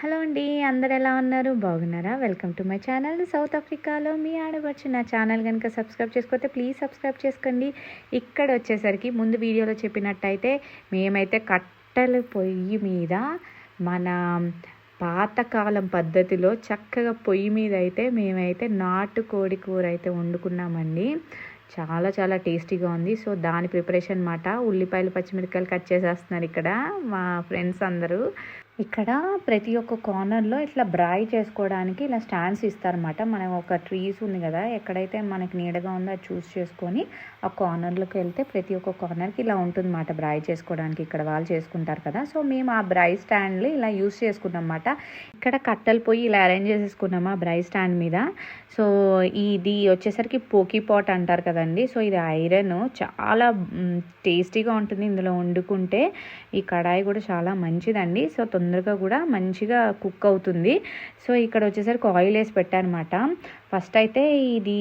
Hello అండి అందరు ఎలా ఉన్నారు? బాగున్నారా? Welcome to my channel. South ఆఫ్రికాలో మీ ఆడవచ్చు నా ఛానల్ కనుక సబ్స్క్రైబ్ చేసుకోతే ప్లీజ్ సబ్స్క్రైబ్ చేసుకోండి. ఇక్కడ వచ్చేసరికి ముందు వీడియోలో చెప్పినట్టయితే మేమైతే కట్టెల పొయ్యి మీద మన పాతకాలం పద్ధతిలో చక్కగా పొయ్యి మీద అయితే మేమైతే నాటుకోడి కూర అయితే వండుకున్నామండి. చాలా చాలా టేస్టీగా ఉంది. సో దాని ప్రిపరేషన్ అన్నమాట ఉల్లిపాయలు పచ్చిమిరపకాయలు కట్ చేసేస్తున్నారు ఇక్కడ మా ఫ్రెండ్స్ అందరూ. ఇక్కడ ప్రతి ఒక్క కార్నర్లో ఇట్లా బ్రాయ్ చేసుకోవడానికి ఇలా స్టాండ్స్ ఇస్తారన్నమాట. మనం ఒక ట్రీస్ ఉంది కదా ఎక్కడైతే మనకి నీడగా ఉందో అది చూస్ చేసుకొని ఆ కార్నర్లోకి వెళ్తే ప్రతి ఒక్క కార్నర్కి ఇలా ఉంటుందన్నమాట బ్రాయ్ చేసుకోవడానికి. ఇక్కడ వాళ్ళు చేసుకుంటారు కదా. సో మేము ఆ బ్రై స్టాండ్లు ఇలా యూస్ చేసుకున్నాం అన్నమాట ఇక్కడ కట్టెలు పోయి ఇలా అరేంజ్ చేసేసుకున్నాము ఆ బ్రై స్టాండ్ మీద. సో ఇది వచ్చేసరికి పోకీ పాట్ అంటారు కదండి. సో ఇది ఐరన్ చాలా టేస్టీగా ఉంటుంది ఇందులో. వండుకుంటే ఈ కడాయి కూడా చాలా మంచిదండి. సో తొందరగా కూడా మంచిగా కుక్ అవుతుంది. సో ఇక్కడ వచ్చేసరికి ఆయిల్ వేసి పెట్టానమాట. ఫస్ట్ అయితే ఇది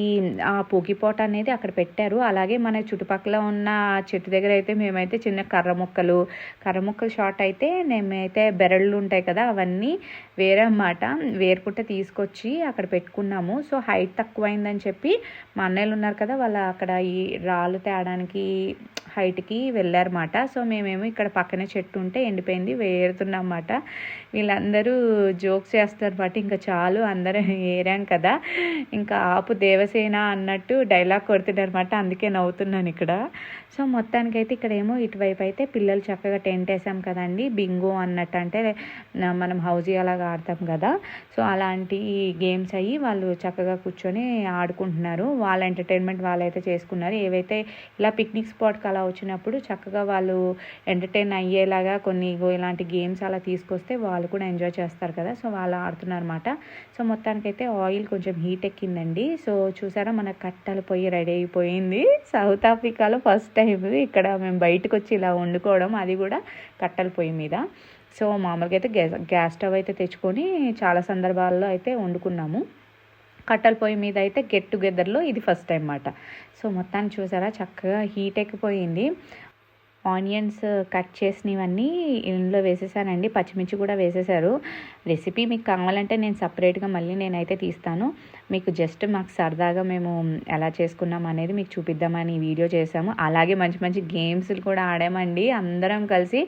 ఆ పోకిపోట అనేది అక్కడ పెట్టారు. అలాగే మన చుట్టుపక్కల ఉన్న చెట్టు దగ్గర అయితే మేమైతే చిన్న కర్ర ముక్కలు కర్ర ముక్కలు షార్ట్ అయితే మేమైతే బెరళ్ళు ఉంటాయి కదా అవన్నీ వేరే అన్నమాట వేరుకుంటే తీసుకొచ్చి అక్కడ పెట్టుకున్నాము. సో హైట్ తక్కువైందని చెప్పి మా అన్నయ్యలు ఉన్నారు కదా వాళ్ళు అక్కడ ఈ రాళ్ళు తేడానికి హైట్కి వెళ్ళారన్నమాట. సో మేమేమో ఇక్కడ పక్కనే చెట్టు ఉంటే ఎండిపోయింది వేరుతున్నాం వేరుతున్నమాట వీళ్ళందరూ జోక్స్ చేస్తారు బట్ ఇంకా చాలు అందరం ఏరాం కదా. ఇంకా ఆపు దేవసేన అన్నట్టు డైలాగ్ కొడుతున్నారన్నమాట అందుకే నవ్వుతున్నాను ఇక్కడ. సో మొత్తానికైతే ఇక్కడ ఏమో ఇటువైపు అయితే పిల్లలు చక్కగా టెంట్ వేసాం కదండి బింగో అన్నట్టు అంటే మనం హౌజీ అలాగా ఆడతాం కదా. సో అలాంటి గేమ్స్ అయ్యి వాళ్ళు చక్కగా కూర్చొని ఆడుకుంటున్నారు. వాళ్ళ ఎంటర్టైన్మెంట్ వాళ్ళైతే చేసుకున్నారు. ఏవైతే ఇలా పిక్నిక్ స్పాట్కి అలా వచ్చినప్పుడు చక్కగా వాళ్ళు ఎంటర్టైన్ అయ్యేలాగా కొన్ని ఇలాంటి గేమ్స్ అలా తీసుకొస్తే వాళ్ళు వాళ్ళు కూడా ఎంజాయ్ చేస్తారు కదా. సో వాళ్ళు ఆడుతున్నారు అనమాట సో మొత్తానికైతే ఆయిల్ కొంచెం హీట్ ఎక్కిందండి. సో చూసారా మన కట్టలు పొయ్యి రెడీ అయిపోయింది. సౌత్ ఆఫ్రికాలో ఫస్ట్ టైం ఇక్కడ మేము బయటకు వచ్చి ఇలా వండుకోవడం అది కూడా కట్టెల పొయ్యి మీద. సో మామూలుగా అయితే గ్యాస్ గ్యాస్ స్టవ్ అయితే తెచ్చుకొని చాలా సందర్భాల్లో అయితే వండుకున్నాము. కట్టెల పొయ్యి మీద అయితే గెట్ టుగెదర్లో ఇది ఫస్ట్ టైం అన్నమాట. సో మొత్తాన్ని చూసారా చక్కగా హీట్ ఎక్కిపోయింది. ఆనియన్స్ కట్ చేసినవన్నీ ఇందులో వేసేసానండి. పచ్చిమిర్చి కూడా వేసేసారు రెసిపీ మీకు కావాలంటే నేను సపరేట్గా మళ్ళీ నేనైతే తీస్తాను. మీకు జస్ట్ మాకు సరదాగా మేము ఎలా చేసుకున్నాం అనేది మీకు చూపిద్దామని వీడియో చేసాము అలాగే మంచి మంచి గేమ్స్లు కూడా ఆడామండి. అందరం కలిసి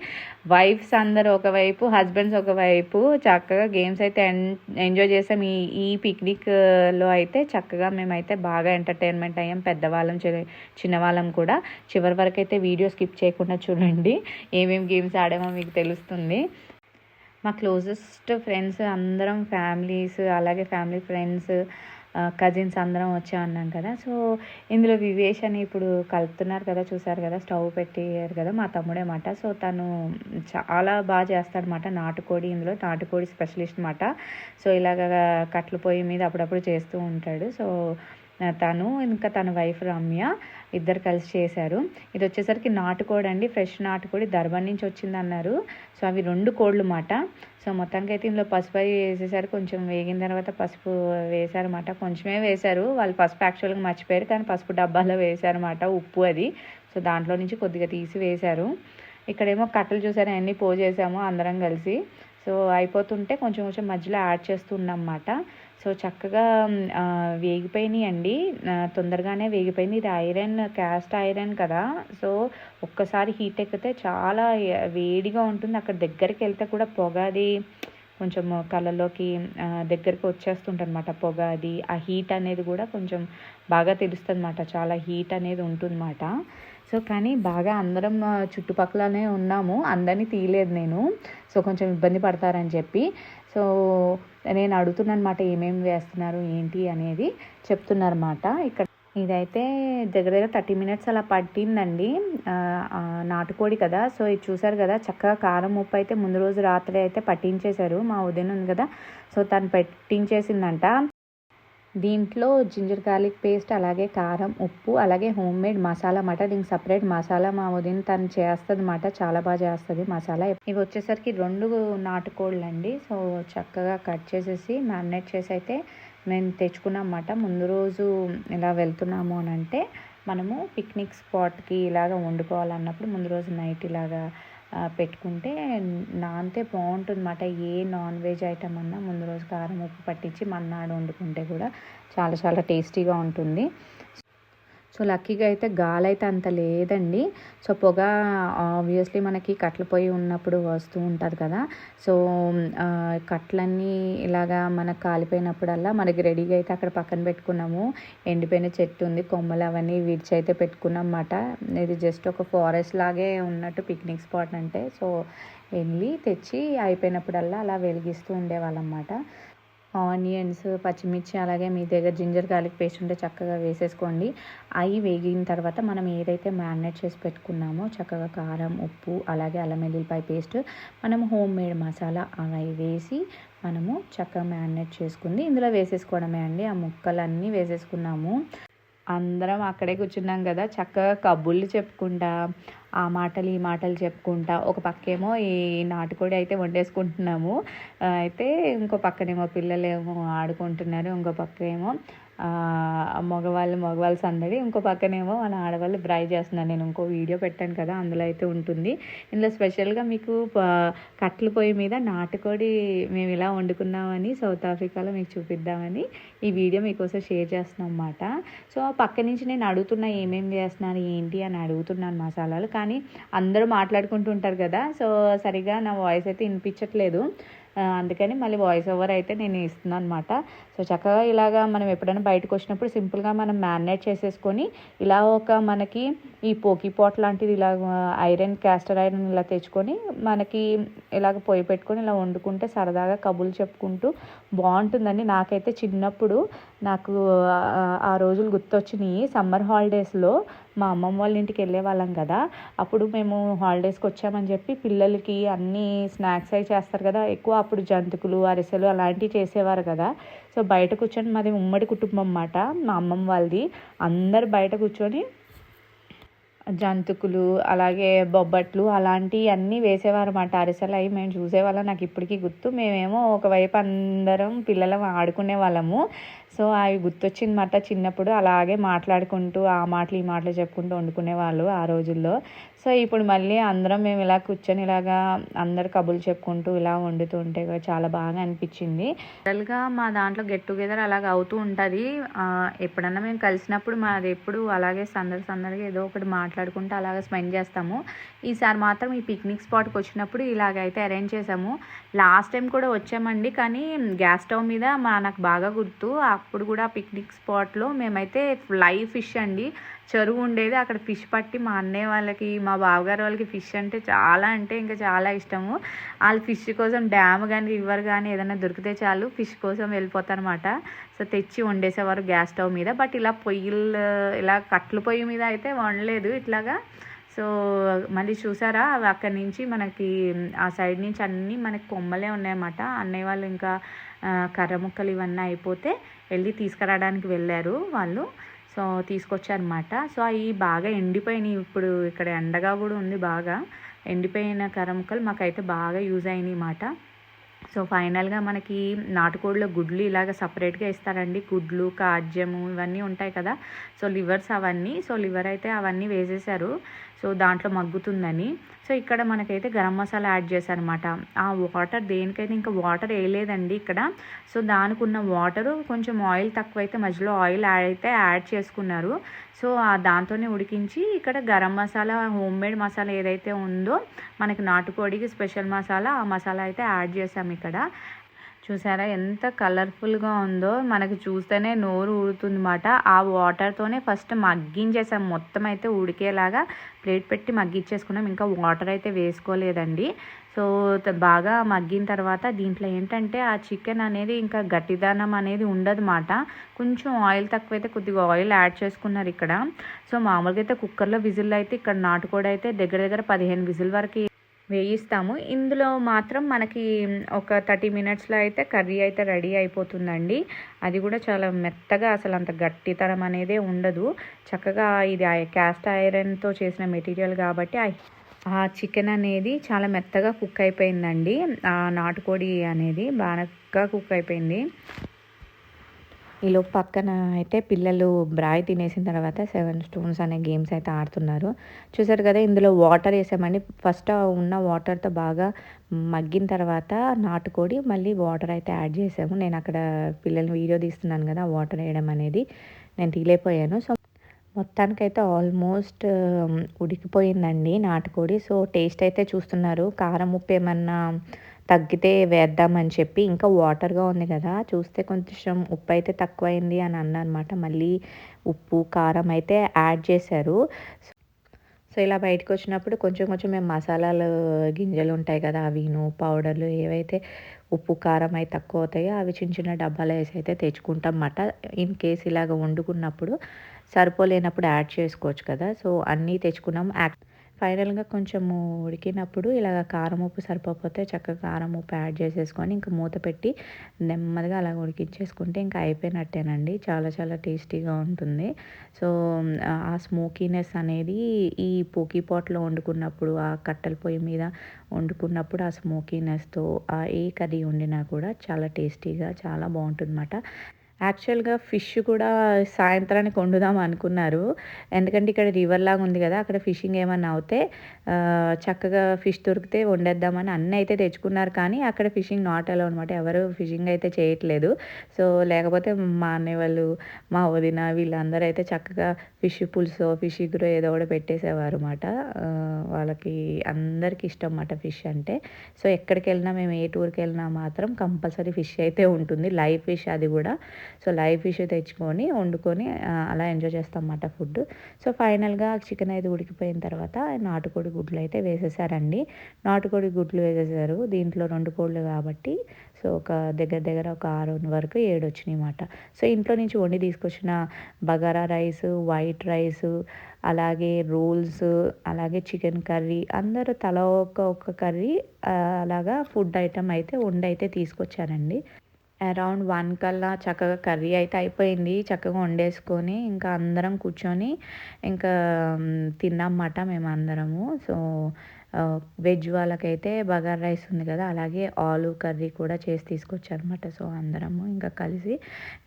వైఫ్స్ అందరు ఒకవైపు హస్బెండ్స్ ఒకవైపు చక్కగా గేమ్స్ అయితే ఎంజాయ్ చేసాం. ఈ ఈ పిక్నిక్లో అయితే చక్కగా మేమైతే బాగా ఎంటర్టైన్మెంట్ అయ్యాం. పెద్దవాళ్ళం చిన్నవాళ్ళం కూడా. చివరి వరకు అయితే వీడియో స్కిప్ చేయకుండా చూడండి. ఏమేమి గేమ్స్ ఆడామో మీకు తెలుస్తుంది. మా క్లోజెస్ట్ ఫ్రెండ్స్ అందరం ఫ్యామిలీస్ అలాగే ఫ్యామిలీ ఫ్రెండ్స్ కజిన్స్ అందరం వచ్చామన్నాం కదా. సో ఇందులో వివేష్ అని ఇప్పుడు కలుపుతున్నారు కదా చూసారు కదా స్టవ్ పెట్టారు కదా మా తమ్ముడే మాట సో తను చాలా బాగా చేస్తాడనమాట నాటుకోడి ఇందులో నాటుకోడి స్పెషలిస్ట్ అనమాట సో ఇలాగ కట్లు పొయ్యి మీద అప్పుడప్పుడు చేస్తూ ఉంటాడు. సో తను ఇంకా తన వైఫ్ రమ్య ఇద్దరు కలిసి చేశారు. ఇది వచ్చేసరికి నాటుకోడి అండి. ఫ్రెష్ నాటుకోడి దర్బన్ నుంచి వచ్చింది అన్నారు సో అవి రెండు కోళ్ళు మాట సో మొత్తానికి అయితే ఇందులో పసుపు అవి వేసేసారు. కొంచెం వేగిన తర్వాత పసుపు వేశారన్నమాట. కొంచెమే వేశారు. వాళ్ళు పసుపు యాక్చువల్గా మర్చిపోయారు. కానీ పసుపు డబ్బాలో వేశారన్నమాట ఉప్పు అది. సో దాంట్లో నుంచి కొద్దిగా తీసి వేశారు. ఇక్కడేమో కట్టలు చూసారు? అన్నీ పోజేసాము అందరం కలిసి. సో అయిపోతుంటే కొంచెం కొంచెం మధ్యలో యాడ్ చేస్తున్నాం సో చక్కగా వేగిపోయినాయి అండి. తొందరగానే వేగిపోయింది. ఇది ఐరన్ క్యాస్ట్ ఐరన్ కదా. సో ఒక్కసారి హీట్ ఎక్కితే చాలా వేడిగా ఉంటుంది. అక్కడ దగ్గరికి వెళ్తే కూడా పొగ అది కొంచెం కళ్ళలోకి దగ్గరికి వచ్చేస్తుంటుంది అనమాట పొగ అది ఆ హీట్ అనేది కూడా కొంచెం బాగా తెలుస్తుంది అనమాట చాలా హీట్ అనేది ఉంటుందన్నమాట. సో కానీ బాగా అందరం చుట్టుపక్కలనే ఉన్నాము. అందరినీ తీయలేదు నేను. సో కొంచెం ఇబ్బంది పడతారని చెప్పి. సో నేను అడుగుతున్నాను అనమాట ఏమేమి వేస్తున్నారు ఏంటి అనేది చెప్తున్నారన్నమాట. ఇక్కడ ఇదైతే దగ్గర దగ్గర థర్టీ మినిట్స్ అలా పట్టిందండి. నాటుకోడి కదా. సో ఇది చూసారు కదా చక్కగా కారం ఉప్పు అయితే ముందు రోజు రాత్రి అయితే పట్టించేశారు. మా ఉదయం ఉంది కదా. సో తను పెట్టించేసిందంట. దీంట్లో జింజర్ గార్లిక్ పేస్ట్ అలాగే కారం ఉప్పు అలాగే హోమ్ మేడ్ మసాలా అన్నమాట దీనికి సపరేట్ మసాలా మా ఉదయం తను చేస్తుంది అన్నమాట చాలా బాగా చేస్తుంది మసాలా. ఇవి వచ్చేసరికి రెండు నాటుకోళ్ళు అండి సో చక్కగా కట్ చేసేసి మ్యారినేట్ చేసి అయితే మేము తెచ్చుకున్నాం ముందు రోజు ఇలా వెళ్తున్నాము అని అంటే మనము పిక్నిక్ స్పాట్కి ఇలాగ వండుకోవాలన్నప్పుడు ముందు రోజు నైట్ ఇలాగా పెట్టుకుంటే నానితే బాగుంటుంది అన్నమాట ఏ నాన్ వెజ్ ఐటమ్ అన్నా ముందు రోజు కారం ఉప్పు పట్టించి మన్నాడు వండుకుంటే కూడా చాలా చాలా టేస్టీగా ఉంటుంది. సో లక్కీగా అయితే గాలి అయితే అంత లేదండి. సో పొగ ఆబ్వియస్లీ మనకి కట్ల పొయ్యి ఉన్నప్పుడు వస్తూ ఉంటుంది కదా. సో కట్లన్నీ ఇలాగా మనకు కాలిపోయినప్పుడల్లా మనకి రెడీగా అయితే అక్కడ పక్కన పెట్టుకున్నాము. ఎండిపోయిన చెట్టు ఉంది కొమ్మలు అవన్నీ విడిచి అయితే పెట్టుకున్నామన్నమాట. ఇది జస్ట్ ఒక ఫారెస్ట్ లాగే ఉన్నట్టు పిక్నిక్ స్పాట్ అంటే. సో వెళ్ళి తెచ్చి అయిపోయినప్పుడల్లా అలా వెలిగిస్తూ ఉండేవాళ్ళం అన్నమాట ఆనియన్స్ పచ్చిమిర్చి అలాగే మీ దగ్గర జింజర్ గార్లిక్ పేస్ట్ ఉంటే చక్కగా వేసేసుకోండి. అవి వేగిన తర్వాత మనం ఏదైతే మ్యారినేట్ చేసి పెట్టుకున్నామో చక్కగా కారం ఉప్పు అలాగే అల్లం వెల్లుల్లిపాయ పేస్ట్ మనం హోమ్ మేడ్ మసాలా అవి వేసి మనము చక్కగా మ్యారినేట్ చేసుకుంది. ఇందులో వేసేసుకోవడమే అండి. ఆ ముక్కలన్నీ వేసేసుకున్నాము. అందరం అక్కడే కూర్చున్నాం కదా చక్కగా కబుర్లు చెప్పుకుంటా ఆ మాటలు ఈ మాటలు చెప్పుకుంటా. ఒక పక్కేమో ఈ నాటుకోడి అయితే వండేసుకుంటున్నాము. అయితే ఇంకో పక్కనేమో పిల్లలేమో ఆడుకుంటున్నారు ఇంకో పక్క ఏమో మగవాళ్ళు మగవాళ్ళ సందడి. ఇంకో పక్కనేమో మన ఆడవాళ్ళు బ్రై చేస్తున్నారు. నేను ఇంకో వీడియో పెట్టాను కదా అందులో అయితే ఉంటుంది. ఇందులో స్పెషల్గా మీకు ప- కట్టెల పొయ్యి మీద నాటుకోడి మేము ఇలా వండుకున్నామని సౌత్ ఆఫ్రికాలో మీకు చూపిద్దామని ఈ వీడియో మీకోసం షేర్ చేస్తున్నాం అన్నమాట. సో పక్క నుంచి నేను అడుగుతున్నా ఏమేమి చేస్తున్నాను ఏంటి అని అడుగుతున్నాను మసాలాలు. కానీ అందరూ మాట్లాడుకుంటూ ఉంటారు కదా సో సరిగా నా వాయిస్ అయితే వినిపించట్లేదు. అందుకని మళ్ళీ వాయిస్ ఓవర్ అయితే నేను ఇస్తున్నాను అనమాట సో చక్కగా ఇలాగా మనం ఎప్పుడైనా బయటకు వచ్చినప్పుడు సింపుల్గా మనం మ్యారినేట్ చేసేసుకొని ఇలా ఒక మనకి ఈ పోకీ పాట్ లాంటిది ఇలా ఐరన్ క్యాస్టర్ ఐరన్ ఇలా తెచ్చుకొని మనకి ఇలాగ పొయ్యి పెట్టుకొని ఇలా వండుకుంటే సరదాగా కబుర్లు చెప్పుకుంటూ బాగుంటుందండి. నాకైతే చిన్నప్పుడు నాకు ఆ- ఆ రోజులు గుర్తొచ్చినాయి. సమ్మర్ హాలిడేస్లో మా అమ్మమ్మ వాళ్ళ ఇంటికి వెళ్ళే వాళ్ళం కదా. అప్పుడు మేము హాలిడేస్కి వచ్చామని చెప్పి పిల్లలకి అన్ని స్నాక్స్ అవి చేస్తారు కదా. ఎక్కువ అప్పుడు జంతికలు అరిసెలు అలాంటివి చేసేవారు కదా. సో బయట కూర్చొని మాది ఉమ్మడి కుటుంబం అన్నమాట మా అమ్మమ్మ వాళ్ళది. అందరు బయట కూర్చొని జంతుకులు అలాగే బొబ్బట్లు అలాంటివి అన్నీ వేసేవారు అన్నమాట. అరిసెలు అవి మేము చూసేవాళ్ళం. నాకు ఇప్పటికీ గుర్తు మేమేమో ఒకవైపు అందరం పిల్లలం ఆడుకునే వాళ్ళము. సో అవి గుర్తొచ్చిందన్నమాట చిన్నప్పుడు అలాగే మాట్లాడుకుంటూ ఆ మాటలు ఈ మాటలు చెప్పుకుంటూ వండుకునే వాళ్ళు ఆ రోజుల్లో. సో ఇప్పుడు మళ్ళీ అందరం మేము ఇలా కూర్చొని ఇలాగా అందరు కబుర్లు చెప్పుకుంటూ ఇలా వండుతూ ఉంటే చాలా బాగా అనిపించింది. జనరల్గా మా దాంట్లో గెట్ టుగెదర్ అలాగ అవుతూ ఉంటుంది. ఎప్పుడన్నా మేము కలిసినప్పుడు మాది ఎప్పుడు అలాగే సందడి సందడిగా ఏదో ఒకటి మాట్లాడుకుంటూ అలాగే స్పెండ్ చేస్తాము. ఈసారి మాత్రం ఈ పిక్నిక్ స్పాట్కి వచ్చినప్పుడు ఇలాగైతే అరేంజ్ చేసాము లాస్ట్ టైం కూడా వచ్చామండి కానీ గ్యాస్ స్టవ్ మీద మా నాకు బాగా గుర్తు. అప్పుడు కూడా పిక్నిక్ స్పాట్లో మేమైతే లైవ్ ఫిష్ అండి. చెరువు ఉండేది అక్కడ ఫిష్ పట్టి మా అన్నయ్య వాళ్ళకి మా బావగారు వాళ్ళకి ఫిష్ అంటే చాలా అంటే ఇంకా చాలా ఇష్టము. వాళ్ళు ఫిష్ కోసం డ్యామ్ కానీ రివర్ కానీ ఏదైనా దొరికితే చాలు ఫిష్ కోసం వెళ్ళిపోతారనమాట సో తెచ్చి వండేసేవారు గ్యాస్ స్టవ్ మీద. బట్ ఇలా పొయ్యిలు ఇలా కట్లు పొయ్యి మీద అయితే వండలేదు ఇట్లాగా. సో మళ్ళీ చూసారా అవి అక్కడి నుంచి మనకి ఆ సైడ్ నుంచి అన్నీ మనకి కొమ్మలే ఉన్నాయన్నమాట. అన్నయ్య వాళ్ళు ఇంకా కర్ర ముక్కలు ఇవన్నీ అయిపోతే వెళ్ళి తీసుకురావడానికి వెళ్ళారు వాళ్ళు. సో తీసుకొచ్చారనమాట సో అవి బాగా ఎండిపోయినాయి. ఇప్పుడు ఇక్కడ ఎండగా కూడా ఉంది బాగా. ఎండిపోయిన కర్ర ముక్కలు మాకైతే బాగా యూజ్ అయినాయి అన్నమాట. సో ఫైనల్గా మనకి నాటుకోడిలో గుడ్లు ఇలాగ సపరేట్గా ఇస్తారండి. గుడ్లు కాజ్యము ఇవన్నీ ఉంటాయి కదా. సో లివర్స్ అవన్నీ సో లివర్ అయితే అవన్నీ వేసేసారు. సో దాంట్లో మగ్గుతుందని. సో ఇక్కడ మనకైతే గరం మసాలా యాడ్ చేశారనమాట ఆ వాటర్ దేనికైతే ఇంకా వాటర్ వేయలేదండి ఇక్కడ. సో దానికి ఉన్న వాటరు కొంచెం ఆయిల్ తక్కువైతే మధ్యలో ఆయిల్ యాడ్ అయితే యాడ్ చేసుకున్నారు. సో ఆ దాంతోనే ఉడికించి ఇక్కడ గరం మసాలా హోమ్ మేడ్ మసాలా ఏదైతే ఉందో మనకి నాటుకోడికి స్పెషల్ మసాలా ఆ మసాలా అయితే యాడ్ చేసాము ఇక్కడ. చూసారా ఎంత కలర్ఫుల్గా ఉందో? మనకి చూస్తేనే నోరు ఊడుతుంది అన్నమాట ఆ వాటర్తోనే ఫస్ట్ మగ్గించేసాం. మొత్తం అయితే ఉడికేలాగా ప్లేట్ పెట్టి మగ్గించేసుకున్నాం. ఇంకా వాటర్ అయితే వేసుకోలేదండి. సో బాగా మగ్గిన తర్వాత దీంట్లో ఏంటంటే ఆ చికెన్ అనేది ఇంకా గట్టిదనం అనేది ఉండదు మాట కొంచెం ఆయిల్ తక్కువైతే కొద్దిగా ఆయిల్ యాడ్ చేసుకున్నారు ఇక్కడ. సో మామూలుగా అయితే కుక్కర్లో విజిల్ అయితే ఇక్కడ నాటుకోడి అయితే దగ్గర దగ్గర పదిహేను విజిల్ వరకు వేయిస్తాము. ఇందులో మాత్రం మనకి ఒక థర్టీ మినిట్స్లో అయితే కర్రీ అయితే రెడీ అయిపోతుందండి. అది కూడా చాలా మెత్తగా అసలు అంత గట్టితనం అనేదే ఉండదు. చక్కగా ఇది క్యాస్ట్ ఐరన్తో చేసిన మెటీరియల్ కాబట్టి ఆ- ఆ చికెన్ అనేది చాలా మెత్తగా కుక్ అయిపోయిందండి. ఆ నాటుకోడి అనేది బాగా కుక్ అయిపోయింది. ఈలోపు పక్కన అయితే పిల్లలు బ్రాయ్ తినేసిన తర్వాత సెవెన్ స్టోన్స్ అనే గేమ్స్ అయితే ఆడుతున్నారు. చూసారు కదా ఇందులో వాటర్ వేసామండి. ఫస్ట్ ఉన్న వాటర్తో బాగా మగ్గిన తర్వాత నాటుకోడి మళ్ళీ వాటర్ అయితే యాడ్ చేసాము. నేను అక్కడ పిల్లల్ని వీడియో తీస్తున్నాను కదా వాటర్ వేయడం అనేది. నేను తీలేపోయాను సో మొత్తానికైతే ఆల్మోస్ట్ ఉడికిపోయిందండి నాటుకోడి. సో టేస్ట్ అయితే చూస్తున్నారు. కారం ఉప్పు ఏమన్నా తగ్గితే వేద్దామని చెప్పి ఇంకా వాటర్గా ఉంది కదా చూస్తే కొంచెం ఉప్పు అయితే తక్కువైంది అని అన్నమాట మళ్ళీ ఉప్పు కారం అయితే యాడ్ చేశారు. సో ఇలా బయటకు వచ్చినప్పుడు కొంచెం కొంచెం మేము మసాలాలు గింజలు ఉంటాయి కదా అవిను పౌడర్లు ఏవైతే ఉప్పు కారం అయితే తక్కువ అవుతాయో అవి చిన్న చిన్న డబ్బాలు వేసి అయితే తెచ్చుకుంటాం అన్నమాట ఇన్ కేస్ ఇలాగ వండుకున్నప్పుడు సరిపోలేనప్పుడు యాడ్ చేసుకోవచ్చు కదా. సో అన్నీ తెచ్చుకున్నాం. యాక్ట్ ఫైనల్గా కొంచెము ఉడికినప్పుడు ఇలాగ కారం ఉప్పు సరిపోతే చక్కగా కారం ఉప్పు యాడ్ చేసేసుకొని ఇంకా మూత పెట్టి నెమ్మదిగా అలా ఉడికించేసుకుంటే ఇంకా అయిపోయినట్టేనండి. చాలా చాలా టేస్టీగా ఉంటుంది. సో ఆ స్మోకీనెస్ అనేది ఈ పోకీ పాట్లో వండుకున్నప్పుడు ఆ కట్టెల పొయ్యి మీద వండుకున్నప్పుడు ఆ స్మోకీనెస్తో ఆ ఏ కర్రీ వండినా కూడా చాలా టేస్టీగా చాలా బాగుంటుంది అన్నమాట యాక్చువల్గా ఫిష్ కూడా సాయంత్రానికి వండుదాం అనుకున్నారు. ఎందుకంటే ఇక్కడ రివర్ లాగా ఉంది కదా అక్కడ ఫిషింగ్ ఏమన్నా అవుతే చక్కగా ఫిష్ దొరికితే వండేద్దామని అన్నీ అయితే తెచ్చుకున్నారు. కానీ అక్కడ ఫిషింగ్ నాట్ అలా అనమాట ఎవరు ఫిషింగ్ అయితే చేయట్లేదు. సో లేకపోతే మా అన్నయ్య వాళ్ళు మా వదిన వీళ్ళందరూ అయితే చక్కగా ఫిష్ పులుసు ఫిష్ ఇగురు ఏదో కూడా పెట్టేసేవారు అనమాట వాళ్ళకి అందరికి ఇష్టం అన్నమాట ఫిష్ అంటే. సో ఎక్కడికి వెళ్ళినా మేము ఏ టూర్కి వెళ్ళినా మాత్రం కంపల్సరీ ఫిష్ అయితే ఉంటుంది. లైవ్ ఫిష్ అది కూడా. సో లైవ్ ఫిష్ తెచ్చుకొని వండుకొని అలా ఎంజాయ్ చేస్తాం అన్నమాట ఫుడ్. సో ఫైనల్గా చికెన్ అయితే ఉడికిపోయిన తర్వాత నాటుకోడి గుడ్లు అయితే వేసేసారండి. నాటుకోడి గుడ్లు వేసేసారు. దీంట్లో రెండు కోళ్ళు కాబట్టి సో ఒక దగ్గర దగ్గర ఒక ఆరు వరకు ఏడు వచ్చినాయి అన్నమాట. సో ఇంట్లో నుంచి వండి తీసుకొచ్చిన బగారా రైస్ వైట్ రైస్ అలాగే రోల్స్ అలాగే చికెన్ కర్రీ అందరూ తల ఒక ఒక కర్రీ అలాగా ఫుడ్ ఐటమ్ అయితే వండి అయితే తీసుకొచ్చారండి. అరౌండ్ వన్ కల్లా చక్కగా కర్రీ అయితే అయిపోయింది. చక్కగా వండేసుకొని ఇంకా అందరం కూర్చొని ఇంకా తిన్నామన్నమాట మేము అందరము సో వెజ్ వాళ్ళకైతే బగార్ రైస్ ఉంది కదా అలాగే ఆలు కర్రీ కూడా చేసి తీసుకొచ్చారనమాట సో అందరము ఇంకా కలిసి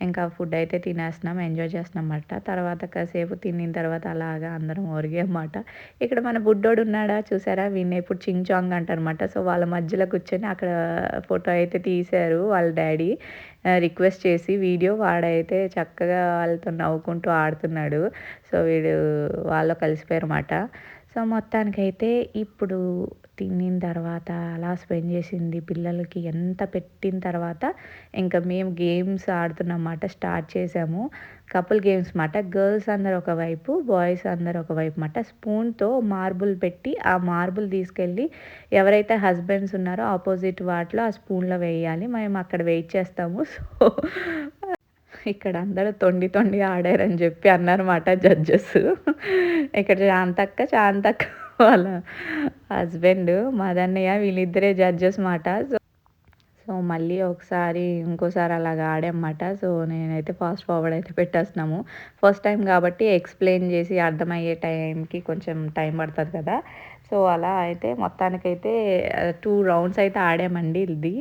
ఇంకా ఫుడ్ అయితే తినేస్తున్నాం ఎంజాయ్ చేస్తున్నామన్నమాట. తర్వాత కాసేపు తినిన తర్వాత అలాగా అందరం ఒరిగామన్నమాట ఇక్కడ మన బుడ్డోడు ఉన్నాడా చూసారా? వీడిని ఇప్పుడు చింగ్ చాంగ్ అంటారనమాట సో వాళ్ళ మధ్యలో కూర్చొని అక్కడ ఫోటో అయితే తీశారు వాళ్ళ డాడీ. రిక్వెస్ట్ చేసి వీడియో వాడైతే చక్కగా వాళ్ళతో నవ్వుకుంటూ ఆడుతున్నాడు. సో వీడు వాళ్ళు కలిసిపోయారు అన్నమాట సో మొత్తానికైతే ఇప్పుడు తినిన తర్వాత అలా స్పెండ్ చేసింది పిల్లలకి ఎంత పెట్టిన తర్వాత ఇంకా మేము గేమ్స్ ఆడుతున్నమాట స్టార్ట్ చేసాము. కపుల్ గేమ్స్ మాట గర్ల్స్ అందరు ఒకవైపు బాయ్స్ అందరు ఒకవైపు మాట స్పూన్తో మార్బుల్ పెట్టి ఆ మార్బుల్ తీసుకెళ్ళి ఎవరైతే హస్బెండ్స్ ఉన్నారో ఆపోజిట్ వాటిలో ఆ స్పూన్లో వేయాలి మేము అక్కడ వెయిట్ చేస్తాము. సో ఇక్కడ అందరూ తొండి తొండి ఆడారని చెప్పి అన్నారన్నమాట జడ్జెస్ ఇక్కడ శాంతక్క శాంతక్క వాళ్ళ హస్బెండ్ మదన్నయ్య వీళ్ళిద్దరే జడ్జెస్ మాట. సో సో మళ్ళీ ఒకసారి ఇంకోసారి అలాగా ఆడామన్నమాట. సో నేనైతే ఫాస్ట్ ఫార్వర్డ్ అయితే పెట్టేస్తున్నాము. ఫస్ట్ టైం కాబట్టి ఎక్స్ప్లెయిన్ చేసి అర్థమయ్యే టైంకి కొంచెం టైం పడుతుంది కదా. సో అలా అయితే మొత్తానికైతే టూ రౌండ్స్ అయితే ఆడామండి ఇది.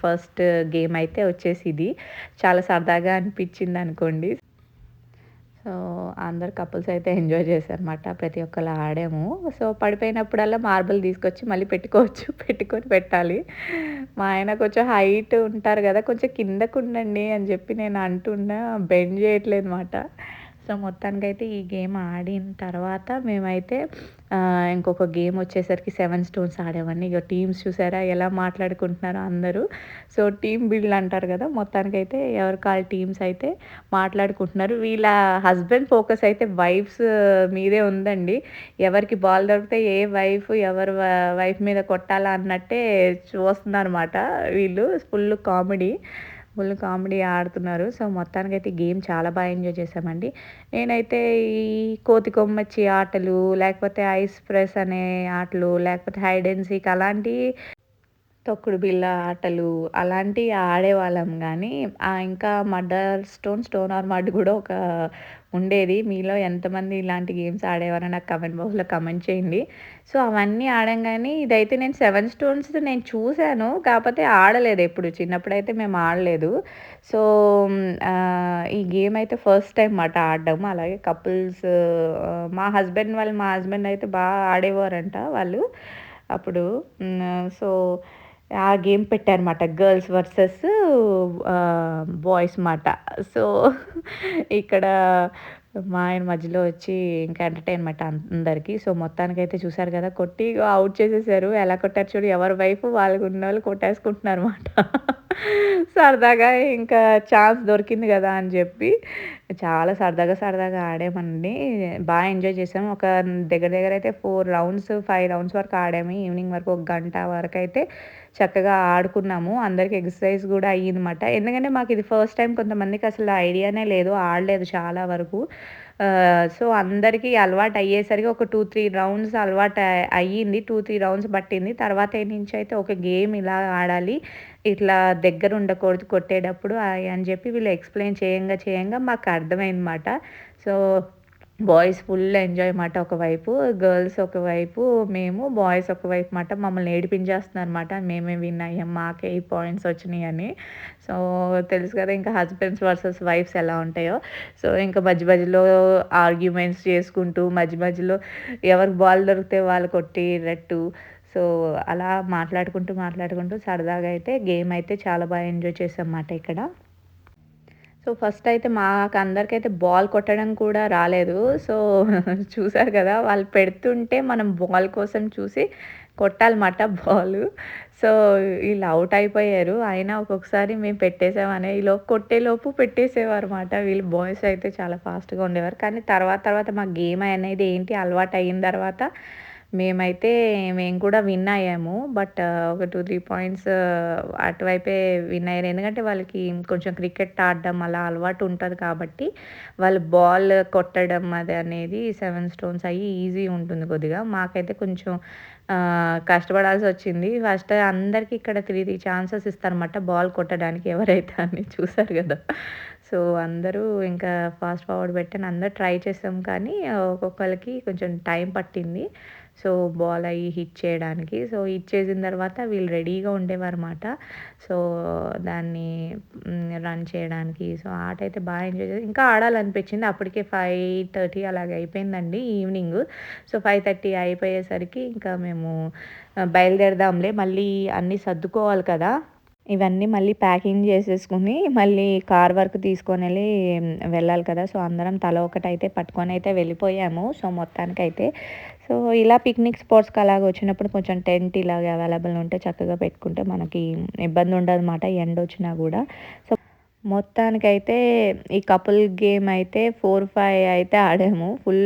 ఫస్ట్ గేమ్ అయితే వచ్చేసి ఇది. చాలా సరదాగా అనిపించింది అనుకోండి. సో అందరు కపుల్స్ అయితే ఎంజాయ్ చేశారనమాట ప్రతి ఒక్కరు ఆడాము. సో పడిపోయినప్పుడల్లా మార్బుల్ తీసుకొచ్చి మళ్ళీ పెట్టుకోవచ్చు. పెట్టుకొని పెట్టాలి. మా ఆయన కొంచెం హైట్ ఉంటారు కదా కొంచెం కిందకు ఉండండి అని చెప్పి నేను అంటున్నా. బెండ్ చేయట్లేదు అనమాట సో మొత్తానికైతే ఈ గేమ్ ఆడిన తర్వాత మేమైతే ఇంకొక గేమ్ వచ్చేసరికి సెవెన్ స్టోన్స్ ఆడేవాడిని ఇక టీమ్స్ చూసారా ఎలా మాట్లాడుకుంటున్నారో అందరూ. సో టీమ్ బిల్డ్ అంటారు కదా మొత్తానికైతే ఎవరి కాల్ టీమ్స్ అయితే మాట్లాడుకుంటున్నారు. వీళ్ళ హస్బెండ్ ఫోకస్ అయితే వైఫ్స్ మీదే ఉందండి. ఎవరికి బాల్ దొరికితే ఏ వైఫ్ ఎవరు వైఫ్ మీద కొట్టాలా అన్నట్టే చూస్తున్నారన్నమాట వీళ్ళు. Full comedy. ఫుల్ కామెడీ ఆడుతున్నారు. సో మొత్తానికైతే గేమ్ చాలా బాగా ఎంజాయ్ చేసామండి నేనైతే ఈ కోతి కొమ్మచ్చి ఆటలు లేకపోతే ఐస్ ప్రెస్ అనే ఆటలు లేకపోతే హైడ్ అండ్ సీక్ అలాంటి తొక్కుడు బిళ్ళ ఆటలు అలాంటివి ఆడేవాళ్ళం కానీ ఇంకా murder stone stone or mud కూడా ఒక ఉండేది. మీలో ఎంతమంది ఇలాంటి గేమ్స్ ఆడేవారో నాకు కమెంట్ బాక్స్లో కమెంట్ చేయండి. సో అవన్నీ ఆడంగానే ఇదైతే నేను సెవెన్ స్టోన్స్ నేను చూశాను. కాకపోతే ఆడలేదు ఎప్పుడు. చిన్నప్పుడు అయితే మేము ఆడలేదు. సో ఈ గేమ్ అయితే ఫస్ట్ టైం మాట ఆడడం. అలాగే కపుల్స్ మా హస్బెండ్ వాళ్ళు మా హస్బెండ్ అయితే బాగా ఆడేవారంట వాళ్ళు అప్పుడు. సో ఆ గేమ్ పెట్టారన్నమాట గర్ల్స్ వర్సెస్ బాయ్స్ మాట. సో ఇక్కడ మా ఆయన మధ్యలో వచ్చి ఇంకా ఎంటర్టైన్మెంట్ అందరికీ. సో మొత్తానికైతే చూసారు కదా కొట్టి అవుట్ చేసేసారు. ఎలా కొట్టారు చూడు ఎవరి వైఫ్ వాళ్ళకు ఉన్న వాళ్ళు కొట్టేసుకుంటున్నారు అనమాట సరదాగా ఇంకా ఛాన్స్ దొరికింది కదా అని చెప్పి చాలా సరదాగా సరదాగా ఆడామండి. బాగా ఎంజాయ్ చేసాము. ఒక దగ్గర దగ్గర అయితే ఫోర్ రౌండ్స్ ఫైవ్ రౌండ్స్ వరకు ఆడాము. ఈవినింగ్ వరకు ఒక గంట వరకు అయితే చక్కగా ఆడుకున్నాము. అందరికి ఎక్సర్సైజ్ కూడా అయ్యిందన్నమాట. ఎందుకంటే మాకు ఇది ఫస్ట్ టైం కొంతమందికి అసలు ఐడియానే లేదు ఆడలేదు చాలా వరకు. సో అందరికీ అలవాటు అయ్యేసరికి ఒక టూ త్రీ రౌండ్స్ అలవాటు అయ్యింది. టూ త్రీ రౌండ్స్ పట్టింది. తర్వాత నుంచి అయితే ఒక గేమ్ ఇలా ఆడాలి ఇట్లా దగ్గర ఉండకూడదు కొట్టేటప్పుడు అని చెప్పి వీళ్ళు ఎక్స్ప్లెయిన్ చేయంగా చేయంగా మాకు అర్థమైందన్నమాట. సో బాయ్స్ ఫుల్ ఎంజాయ్ మాట ఒకవైపు గర్ల్స్ ఒకవైపు మేము బాయ్స్ ఒకవైపు మాట మమ్మల్ని ఏడిపించేస్తున్నారు అనమాట మేమే విన్ అయ్యాం మాకే ఈ పాయింట్స్ వచ్చినాయి అని సో తెలుసు కదా ఇంకా హస్బెండ్స్ వర్సెస్ వైఫ్స్ ఎలా ఉంటాయో. సో ఇంకా మధ్య మధ్యలో ఆర్గ్యుమెంట్స్ చేసుకుంటూ మధ్య మధ్యలో ఎవరికి బాల్ దొరికితే వాళ్ళు కొట్టినట్టు సో అలా మాట్లాడుకుంటూ మాట్లాడుకుంటూ సరదాగా అయితే గేమ్ అయితే చాలా బాగా ఎంజాయ్ చేసాం అన్నమాట ఇక్కడ. సో ఫస్ట్ అయితే మాకు అందరికైతే బాల్ కొట్టడం కూడా రాలేదు. సో చూసారు కదా వాళ్ళు పెడుతుంటే మనం బాల్ కోసం చూసి కొట్టాలన్నమాట బాల్. సో వీళ్ళు అవుట్ అయిపోయారు. అయినా ఒక్కొక్కసారి మేము పెట్టేసామనే ఈలో కొట్టేలోపు పెట్టేసేవారు అనమాట వీళ్ళు బాయ్స్ అయితే చాలా ఫాస్ట్గా ఉండేవారు. కానీ తర్వాత తర్వాత మా గేమ్ అనేది ఏంటి అలవాటు అయిన తర్వాత మేమైతే మేము కూడా విన్ అయ్యాము. బట్ ఒక టూ త్రీ పాయింట్స్ అటువైపే విన్ అయ్యారు. ఎందుకంటే వాళ్ళకి కొంచెం క్రికెట్ ఆడడం అలా అలవాటు ఉంటుంది కాబట్టి వాళ్ళు బాల్ కొట్టడం అది అనేది సెవెన్ స్టోన్స్ అయ్యి ఈజీ ఉంటుంది కొద్దిగా. మాకైతే కొంచెం కష్టపడాల్సి వచ్చింది. ఫస్ట్ అందరికీ ఇక్కడ త్రీ త్రీ ఛాన్సెస్ ఇస్తారన్నమాట బాల్ కొట్టడానికి ఎవరైతే అని చూసారు కదా. సో అందరూ ఇంకా ఫాస్ట్ ఫార్వర్డ్ పెట్టని అందరూ ట్రై చేసాం. కానీ ఒక్కొక్కరికి కొంచెం టైం పట్టింది. సో బాల్ అయ్యి హిట్ చేయడానికి. సో హిట్ చేసిన తర్వాత వీళ్ళు రెడీగా ఉండేవారన్నమాట. సో దాన్ని రన్ చేయడానికి. సో ఆట అయితే బాగా ఎంజాయ్ చేసి ఇంకా ఆడాలనిపించింది. అప్పటికే ఫైవ్ థర్టీ అలాగే అయిపోయిందండి ఈవినింగ్ సో ఫైవ్ థర్టీ అయిపోయేసరికి ఇంకా మేము బయలుదేరదాంలే. మళ్ళీ అన్నీ సర్దుకోవాలి కదా. ఇవన్నీ మళ్ళీ ప్యాకింగ్ చేసేసుకుని మళ్ళీ కార్ వరకు తీసుకొని వెళ్ళి వెళ్ళాలి కదా. సో అందరం తల ఒకటి అయితే పట్టుకొని అయితే వెళ్ళిపోయాము. సో మొత్తానికైతే సో ఇలా పిక్నిక్ స్పాట్స్కి అలాగ వచ్చినప్పుడు కొంచెం టెంట్ ఇలాగ అవైలబుల్ ఉంటే చక్కగా పెట్టుకుంటే మనకి ఇబ్బంది ఉండదు అనమాట ఎండ వచ్చినా కూడా. సో మొత్తానికైతే ఈ కపుల్ గేమ్ అయితే ఫోర్ ఫైవ్ అయితే ఆడాము. ఫుల్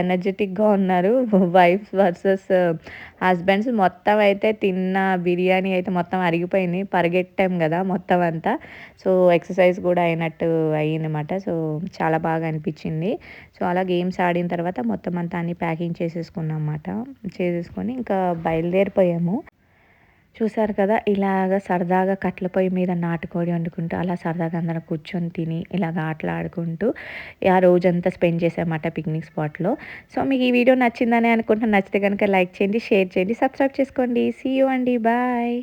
ఎనర్జెటిక్గా uh, ఉన్నారు. వైఫ్స్ వర్సెస్ హస్బెండ్స్ మొత్తం అయితే తిన్న బిర్యానీ అయితే మొత్తం అరిగిపోయింది. పరిగెట్టాం కదా మొత్తం అంతా. సో ఎక్సర్సైజ్ కూడా అయినట్టు అయ్యిందన్నమాట. సో చాలా బాగా అనిపించింది. సో అలా గేమ్స్ ఆడిన తర్వాత మొత్తం అంతా అన్ని ప్యాకింగ్ చేసేసుకున్నాం అన్నమాట. చేసేసుకొని ఇంకా బయలుదేరిపోయాము. చూసారు కదా ఇలాగ సరదాగా కట్ల పొయ్యి మీద నాటుకోడి వండుకుంటూ అలా సరదాగా అందరం కూర్చొని తిని ఇలాగ ఆటలాడుకుంటూ ఆ రోజంతా స్పెండ్ చేసామన్నమాట పిక్నిక్ స్పాట్లో. సో మీకు ఈ వీడియో నచ్చిందని అనుకుంటున్నాను నచ్చితే కనుక లైక్ చేయండి షేర్ చేయండి సబ్స్క్రైబ్ చేసుకోండి. సీ యూ అండి. బాయ్